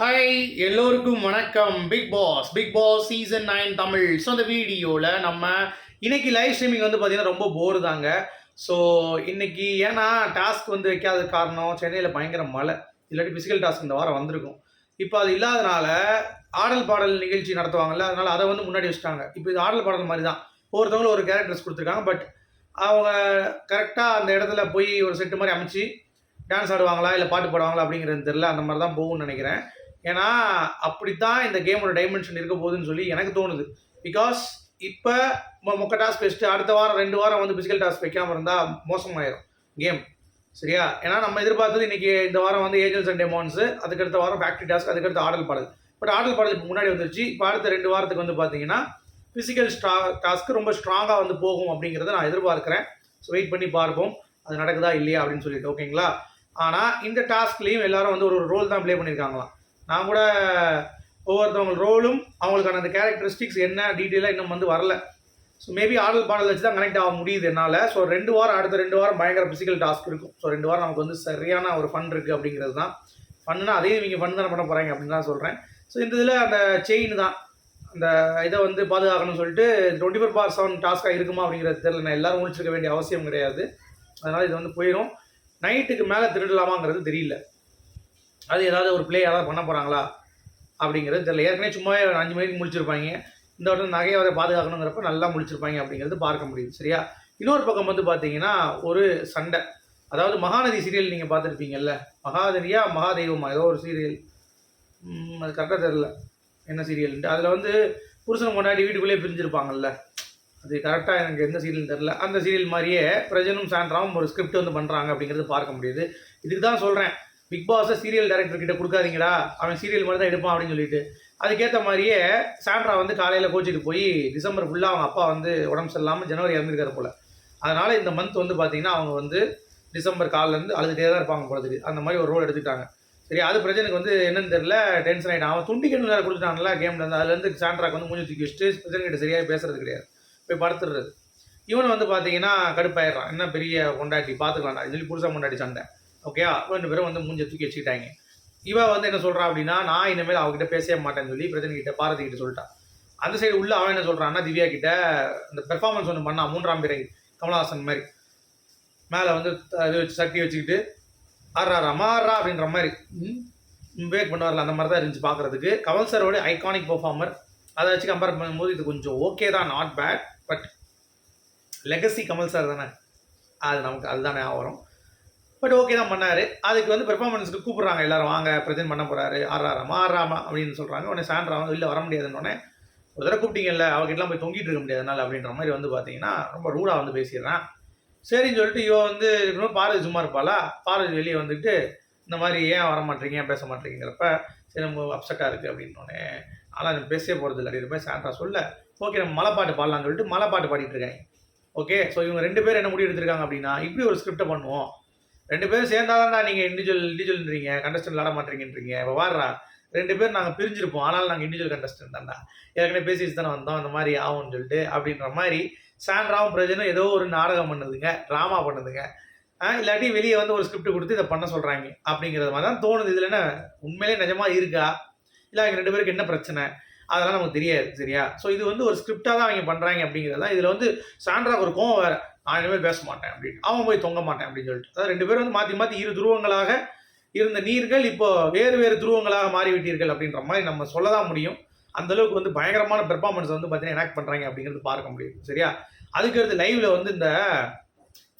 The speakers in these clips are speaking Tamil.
ஹாய் எல்லோருக்கும் வணக்கம். Big Boss Big Boss season nine Tamil. So அந்த வீடியோவில் நம்ம இன்னைக்கு லைவ் ஸ்ட்ரீமிங் வந்து பார்த்தீங்கன்னா ரொம்ப போர் தாங்க. ஸோ இன்னைக்கு ஏன்னா டாஸ்க் வந்து வைக்காத காரணம் சென்னையில் பயங்கர மழை. இல்லாட்டி ஃபிசிக்கல் டாஸ்க் இந்த வாரம் வந்திருக்கும். இப்போ அது இல்லாதனால ஆடல் பாடல் நிகழ்ச்சி நடத்துவாங்கல்ல அதனால் அதை வந்து முன்னாடி வச்சுட்டாங்க. இப்போ இது ஆடல் பாடல் மாதிரி தான். ஒவ்வொருத்தவங்களும் ஒரு கேரக்டர்ஸ் கொடுத்துருக்காங்க பட் அவங்க கரெக்டாக அந்த இடத்துல போய் ஒரு செட்டு மாதிரி அமைச்சு டான்ஸ் ஆடுவாங்களா இல்லை பாட்டு பாடுவாங்களா அப்படிங்கிறது தெரில அந்த மாதிரி தான் போகும்னு நினைக்கிறேன். ஏன்னா அப்படித்தான் இந்த கேமோட டைமென்ஷன் இருக்க போகுதுன்னு சொல்லி எனக்கு தோணுது. பிகாஸ் இப்போ மொக்க டாஸ்க் வச்சுட்டு அடுத்த வாரம் ரெண்டு வாரம் வந்து பிசிக்கல் டாஸ்க் வைக்காமல் இருந்தால் மோசமாயிரும் கேம் சரியா? ஏன்னா நம்ம எதிர்பார்த்தது இன்னைக்கு இந்த வாரம் வந்து ஏஜென்ஸ் அண்ட் டெமோன்ஸு அதுக்கடுத்த வாரம் ஃபேக்ட்ரி டாஸ்க் அதுக்கடுத்து ஆடல் பாடல். பட் ஆடல் பாடல் இப்போ முன்னாடி வந்துருச்சு. இப்போ அடுத்த ரெண்டு வாரத்துக்கு வந்து பார்த்தீங்கன்னா ஃபிசிக்கல் ஸ்ட்ரா டாஸ்க்கு ரொம்ப ஸ்ட்ராங்காக வந்து போகும் அப்படிங்கிறத நான் எதிர்பார்க்குறேன். ஸோ வெயிட் பண்ணி பார்ப்போம். அது நடக்குதா இல்லையா அப்படின்னு சொல்லிட்டு ஓகேங்களா ஆனால் இந்த டாஸ்க்லேயும் எல்லாரும் வந்து ஒரு ரோல் தான் ப்ளே பண்ணியிருக்காங்களாம். நான் கூட ஒவ்வொருத்தவங்க ரோலும் அவங்களுக்கான அந்த கேரக்டரிஸ்டிக்ஸ் என்ன டீட்டெயிலாக இன்னும் வந்து வரல. ஸோ மேபி ஆடல் பாடல் வச்சு தான் கனெக்ட் ஆக முடியுது என்னால். ஸோ ரெண்டு வாரம் அடுத்த ரெண்டு வாரம் பயங்கர ஃபிசிக்கல் டாஸ்க் இருக்கும். ஸோ ரெண்டு வாரம் நமக்கு வந்து சரியான ஒரு ஃபன் இருக்குது அப்படிங்கிறது தான். ஃபன்னா அதே இவங்க ஃபன் தானே பண்ண போகிறாங்க அப்படின்னு தான் சொல்கிறேன் ஸோ இந்த இதில் அந்த செயின் தான். அந்த இதை வந்து பாதுகாக்கணும்னு சொல்லிட்டு டுவெண்ட்டி ஃபோர் பார் செவன் டாஸ்க்காக இருக்குமா அப்படிங்கிறது தெரியல. நான் எல்லாரும் முடிச்சிருக்க வேண்டிய அவசியம் கிடையாது. அதனால் இது வந்து போயிடும் நைட்டுக்கு மேலே திருடலாமாங்கிறது தெரியல. அது ஏதாவது ஒரு பிளே யாராவது பண்ண போகிறாங்களா அப்படிங்கிறது தெரியல. ஏற்கனவே சும்மாவே ஒரு அஞ்சு மணிக்கு முடிச்சிருப்பாங்க. இந்த வட்டம் நகையை அதை பாதுகாக்கணுங்கிறப்ப நல்லா முடிச்சிருப்பாங்க அப்படிங்கிறது பார்க்க முடியுது. சரியா? இன்னொரு பக்கம் வந்து பார்த்தீங்கன்னா ஒரு சண்டை. அதாவது மகாநதி சீரியல் நீங்கள் பார்த்துருப்பீங்கல்ல? மகாதேவியா மகாதெய்வமா? ஏதோ ஒரு சீரியல். அது கரெக்டாக தெரில என்ன சீரியல்ன்ட்டு. அதில் வந்து புருஷன் கொண்டாடி வீட்டுக்குள்ளேயே பிரிஞ்சிருப்பாங்கல்ல? அது கரெக்டாக எனக்கு எந்த சீரியல் தெரில அந்த சீரியல் மாதிரியே பிரஜனும் சாண்ட்ராவும் ஒரு ஸ்கிரிப்ட் வந்து பண்ணுறாங்க அப்படிங்கிறது பார்க்க முடியுது. இதுக்கு தான் சொல்கிறேன் பிக் பாஸை சீரியல் டைரக்டர் கிட்ட கொடுக்காதீங்கடா. அவன் சீரியல் மாதிரி தான் எடுப்பான் அப்படின்னு சொல்லிட்டு. அதுக்கேற்ற மாதிரியே சாண்ட்ரா வந்து காலையில் கோச்சிட்டு போய் டிசம்பர் ஃபுல்லாக அவங்க அப்பா வந்து உடம்பு சரியில்லாமல் ஜனவரி இறந்துருக்காரு போல். அதனால் இந்த மந்த் வந்து பார்த்தீங்கன்னா அவங்க வந்து டிசம்பர் காலிலேருந்து அழுதுகிட்டே தான் இருப்பாங்க போகிறதுக்கு அந்த மாதிரி ஒரு ரோல் எடுத்துக்கிட்டாங்க. சரி அது பிரச்சனைக்கு வந்து என்னன்னு தெரியல டென்ஷன் ஆகிட்டான் அவன் துண்டிக்கணும் வேறு கொடுத்துட்டாங்களா கேம்லேருந்து அதுலேருந்து சாண்ட்ராக்கு வந்து மூஞ்சி தூக்கி வச்சுட்டு பிரச்சனை கிட்ட சரியாக பேசுறது கிடையாது. போய் படுத்துடுறது இவன் வந்து பார்த்தீங்கன்னா கடுப்பாயிடுறான். என்ன பெரிய கொண்டாட்டி பார்த்துக்கலாம்டா சொல்லி புதுசாக கொண்டாடி சண்டை. ஓகேயா ரெண்டு பேரும் வந்து மூஞ்ச தூக்கி வச்சுக்கிட்டாங்க. இவ வந்து என்ன சொல்றா அப்படின்னா நான் இனிமேல் அவகிட்ட பேசவே மாட்டேன்னு சொல்லி பிரச்சனை கிட்ட பாரதி கிட்ட சொல்லிட்டான் அந்த சைடு உள்ள அவன் என்ன சொல்றான்னா திவ்யா கிட்ட இந்த பெர்ஃபார்மன்ஸ் ஒன்று பண்ணா மூன்றாம் பிறை கமலஹாசன் மாதிரி. மேலே வந்து இது வச்சு சட்டி வச்சுக்கிட்டு ஆறாரா மாறா அப்படின்ற மாதிரி. விவேக் பண்ணுவார்ல அந்த மாதிரி தான் இருந்துச்சு பார்க்குறதுக்கு கமல் சாரோட ஐகானிக் பெர்ஃபார்மர் அதை வச்சு கம்பேர் பண்ணும்போது இது கொஞ்சம் ஓகே தான் not bad but legacy Kamal sir தானே? அது நமக்கு அதுதானே வரும் பட் ஓகே தான் பண்ணார். அதுக்கு வந்து பெர்ஃபார்மன்ஸுக்கு கூப்பிட்றாங்க. எல்லாரும் வாங்க ப்ரெசென்ட் பண்ண போகிறாரு ஆறாராமா ஆறாமா அப்படின்னு சொல்கிறாங்க உடனே சாண்ட்ரா இல்லை வர முடியாதுன்னொடனே ஒரு தடவை கூப்பிட்டீங்கல்ல அவகிட்டலாம் போய் தொங்கிட்டு இருக்க முடியாதுனால அப்படின்ற மாதிரி வந்து பார்த்தீங்கன்னா ரொம்ப ரூடாக வந்து பேசிடுறான். சரின்னு சொல்லிட்டு இவ வந்து இருக்கணும் சும்மா இருப்பாளா? பாரதி வெளியே வந்துட்டு இந்த மாதிரி ஏன் வர மாட்டீங்க? ஏன் பேச மாட்டேங்கிறப்ப சரி நம்ம அப்செட்டாக இருக்குது அப்படின்னோடனே ஆனால் எனக்கு பேசவே போகிறது இல்லை அப்படின்ற மாதிரி சாண்டா சொல்ல ஓகே நம்ம மலைப்பாட்டு பாடலாம்னு சொல்லிட்டு மலைப்பாட்டு பாட்டு பாடிட்டு இருக்காங்க ஓகே ஸோ இவங்க ரெண்டு பேர் என்ன முடிவு எடுத்திருக்காங்க அப்படின்னா இப்படி ஒரு ஸ்கிரிப்டை பண்ணுவோம். ரெண்டு பேரும் சேர்ந்தாதான்டா நீங்கள் இண்டிவிஜுவல் இண்டிவிஜுவல்ன்றீங்க கண்டஸ்டன்ட் விளாட மாட்டீங்கன்றீங்க. இப்போ வாடுறா ரெண்டு பேரும் நாங்கள் பிரிஞ்சிருப்போம். ஆனால் நாங்கள் இண்டிவிஜுவல் கண்டஸ்டன்ட் தான்டா. ஏற்கனவே பேசிட்டு தானே வந்தோம். அந்த மாதிரி ஆகும்னு சொல்லிட்டு அப்படின்ற மாதிரி சாண்ட்ராவும் பிரஜனும் ஏதோ ஒரு நாடகம் பண்ணுதுங்க ட்ராமா பண்ணுதுங்க. இல்லாட்டி வெளியே வந்து ஒரு ஸ்கிரிப்ட் கொடுத்து இதை பண்ண சொல்கிறாங்க அப்படிங்கிறது மாதிரி தான் தோணுது. இதில் என்ன உண்மையிலே நிஜமாக இருக்கா? இல்லை அவங்க ரெண்டு பேருக்கு என்ன பிரச்சனை? அதெல்லாம் நமக்கு தெரியாது சரியா? ஸோ இது வந்து ஒரு ஸ்கிரிப்டாக தான் அவங்க பண்ணுறாங்க அப்படிங்கிறது தான் இதில் வந்து சாண்ட்ராவுக்கு ஒரு கோவம் வேறு. நான் இனிமேல் பேச மாட்டேன் அப்படின்னு. அவன் போய் தொங்க மாட்டேன் அப்படின்னு சொல்லிட்டு. அதாவது ரெண்டு பேரும் வந்து மாற்றி மாற்றி இரு துருவங்களாக இருந்த நீர்கள் இப்போ வேறு வேறு துருவங்களாக மாறிவிட்டீர்கள் அப்படின்ற மாதிரி நம்ம சொல்ல தான் முடியும். அந்த அளவுக்கு வந்து பயங்கரமான பெர்ஃபார்மன்ஸ் வந்து பார்த்தீங்கன்னா எனாக்ட் பண்ணுறாங்க அப்படிங்கிறது பார்க்க முடியும் சரியா? அதுக்கு லைவில் வந்து இந்த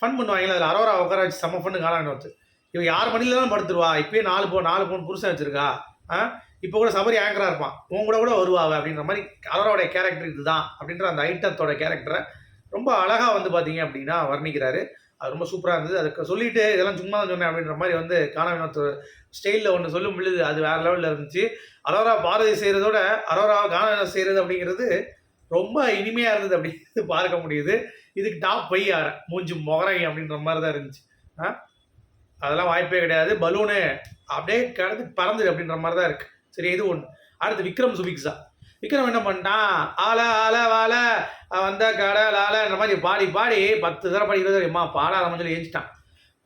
ஃபன் பண்ணுவாங்களா அதில் அரோரா உட்கார வச்சு செம்ம ஃபன்னு காலாண்டு வச்சு. இவன் யார் மணியில் தான் படுத்துருவா? இப்போயே நாலு போ நாலு பவுன் புருஷன் வச்சுருக்கா? ஆ? இப்போ கூட சபரி ஆங்கராக இருப்பான். உன் கூட கூட வருவா அப்படின்ற மாதிரி அரோராவுடைய கேரக்டர் இதுதான் அப்படின்ற அந்த ஐட்டத்தோட கேரக்டரை ரொம்ப அழகாக வந்து பார்த்தீங்க அப்படின்னா வர்ணிக்கிறாரு. அது ரொம்ப சூப்பராக இருந்தது. அதுக்கு சொல்லிட்டு இதெல்லாம் சும்மா தான் சொன்னேன் அப்படின்ற மாதிரி வந்து காண ஸ்டைலில் ஒன்று சொல்லும் பொழுது அது வேற லெவலில் இருந்துச்சு. அரோரா பாரதி செய்கிறதோட அரோரா கானவினோத் செய்கிறது அப்படிங்கிறது ரொம்ப இனிமையாக இருந்தது அப்படிங்கிறது பார்க்க முடியுது. இதுக்கு டாப் பை ஆற மூஞ்சி முகரை அப்படின்ற மாதிரி தான் இருந்துச்சு. ஆ? அதெல்லாம் வாய்ப்பே கிடையாது. பலூனு அப்படியே கடந்து பறந்துடு அப்படின்ற மாதிரி தான் இருக்குது சரி இது ஒன்று அடுத்து விக்ரம் சுபிக்ஸா. விக்ரம் என்ன பண்ணிட்டான்? ஆல ஆல வால வந்த கடல் இந்த மாதிரி பாடி பாடி பத்து தடவை பாடி இருபது அம்மா பாட சொல்லி ஏஞ்சிட்டான்.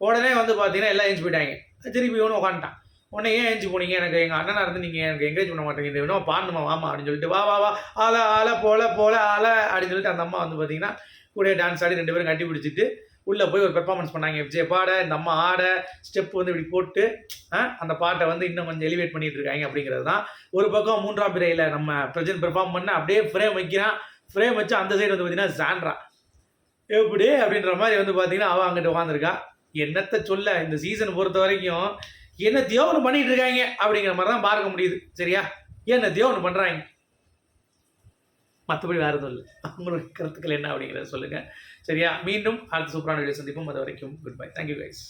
உடனே வந்து பார்த்தீங்கன்னா எல்லாம் ஏஞ்சி போயிட்டாங்க. திருப்பி ஒன்று உட்காந்துட்டான் உடனே ஏன் ஏஞ்சி போனீங்க? எனக்கு எங்கள் அண்ணனாக இருந்து நீங்கள் எனக்கு என்கரேஜ் பண்ண மாட்டேங்க இன்னும் பாடணுமா வாமா அப்படின்னு சொல்லிட்டு வா வா வா ஆல ஆல போல போல ஆல அப்படின்னு சொல்லிட்டு அந்த அம்மா வந்து பார்த்தீங்கன்னா கூட டான்ஸ் ஆடி ரெண்டு பேரும் கட்டி பிடிச்சிட்டு உள்ளே போய் ஒரு பெர்ஃபார்மன்ஸ் பண்ணாங்க. எஃப்ஜே பாட இந்த அம்மா ஆட ஸ்டெப் வந்து இப்படி போட்டு அந்த பாட்டை வந்து இன்னும் கொஞ்சம் எலிவேட் பண்ணிட்டு இருக்காங்க அப்படிங்கிறது தான் ஒரு பக்கம் மூன்றாம் பிறையில் நம்ம பிரஜன் பெர்ஃபார்ம் பண்ண அப்படியே ஃப்ரேம் வைக்கிறான். ஃப்ரேம் வச்சு அந்த சைடு வந்து பார்த்தீங்கன்னா சாண்ட்ரா எப்படி? அப்படின்ற மாதிரி வந்து பார்த்தீங்கன்னா அவன் அங்கிட்ட உட்காந்துருக்கா என்னத்தை சொல்ல? இந்த சீசன் பொறுத்த வரைக்கும் என்னத்தையோ ஒன்று பண்ணிட்டு இருக்காங்க அப்படிங்கிற மாதிரி தான் பார்க்க முடியுது. சரியா? என்னத்தையோ ஒன்று பண்ணுறாங்க மற்றபடி வேறு எதுவும் இல்லை. அவங்களுடைய கருத்துக்கள் என்ன அப்படிங்கிறத சொல்லுங்கள் சரியா? மீண்டும் அடுத்த சூப்பரான வீடியோ சந்திப்போம். அது வரைக்கும் குட் பை தேங்க்யூ கைஸ்